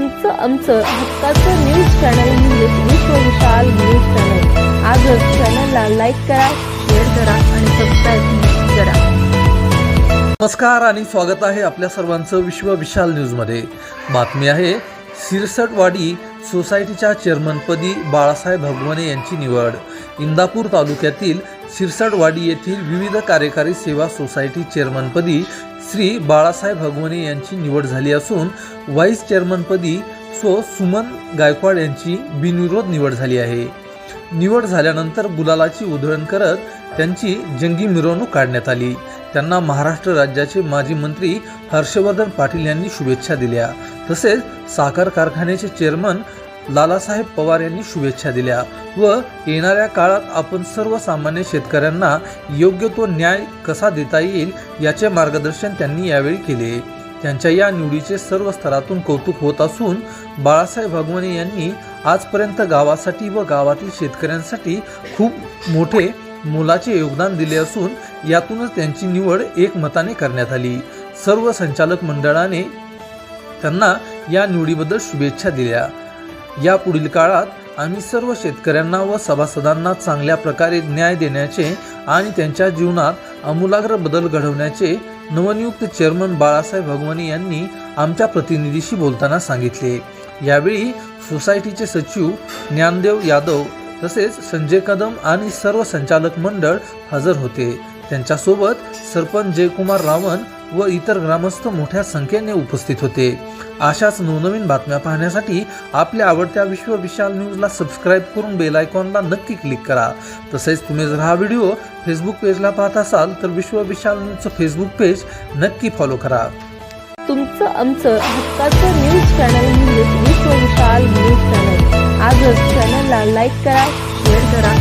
तुमचं आमचं हक्काचं न्यूज चॅनल म्हणजेच विश्व विशाल न्यूज चॅनल आजच चॅनलला लाईक करा शेअर करा आणि सबस्क्राईब करा. नमस्कार आणि स्वागत आहे आपल्या सर्वांचं विश्व विशाल न्यूजमध्ये बातमी आहे सिरसटवाडी सोसायटीच्या चेअरमनपदी बाळासाहेब भगवणे यांची निवड. इंदापूर तालुक्यातील सिरसटवाडी येथील विविध कार्यकारी सेवा सोसायटी चेअरमनपदी श्री बाळासाहेब भगवणे यांची निवड झाली असून व्हाईस चेअरमनपदी सो सुमन गायकवाड यांची बिनविरोध निवड झाली आहे. निवड झाल्यानंतर गुलालाची उधळण करत त्यांची जंगी मिरवणूक काढण्यात आली. त्यांना महाराष्ट्र राज्याचे माजी मंत्री हर्षवर्धन पाटील यांनी शुभेच्छा दिल्या. तसेच साखर कारखान्याचे चेअरमन लालासाहेब पवार यांनी शुभेच्छा दिल्या व येणाऱ्या काळात आपण सर्वसामान्य शेतकऱ्यांना योग्य तो न्याय कसा देता येईल याचे मार्गदर्शन त्यांनी यावेळी केले. त्यांच्या या निवडीचे सर्व स्तरातून कौतुक होत असून बाळासाहेब भगवणे यांनी आजपर्यंत गावासाठी व गावातील शेतकऱ्यांसाठी खूप मोठे मोलाचे योगदान दिले असून यातूनच त्यांची निवड एकमताने करण्यात आली. सर्व संचालक मंडळाने त्यांना या निवडीबद्दल शुभेच्छा दिल्या. या पुढील काळात आम्ही सर्व शेतकऱ्यांना व सभासदांना चांगल्या प्रकारे न्याय देण्याचे आणि त्यांच्या जीवनात आमूलाग्र बदल घडवण्याचे नवनियुक्त चेअरमन बाळासाहेब भगवानी यांनी आमच्या प्रतिनिधीशी बोलताना सांगितले. यावेळी सोसायटीचे सचिव ज्ञानदेव यादव तसेच संजय कदम आणि सर्व संचालक मंडळ हजर होते. त्यांच्यासोबत सरपंच जयकुमार रावण व इतर ग्रामस्थ मोठ्या संख्येने उपस्थित होते. अशाच नवनवीन बातम्या पाहण्यासाठी आपल्या आवडत्या विश्व विशाल न्यूजला सबस्क्राईब करून बेल आयकॉनला नक्की क्लिक करा. तसेच तुम्ही जर हा व्हिडिओ फेसबुक पेजला पाहत असाल तर विश्व विशाल न्यूजचं फेसबुक पेज नक्की फॉलो करा. तुमचं आमचं हक्काचं न्यूज चॅनल म्हणजेच विश्व विशाल न्यूज चॅनल आजच चॅनलला लाईक करा शेअर करा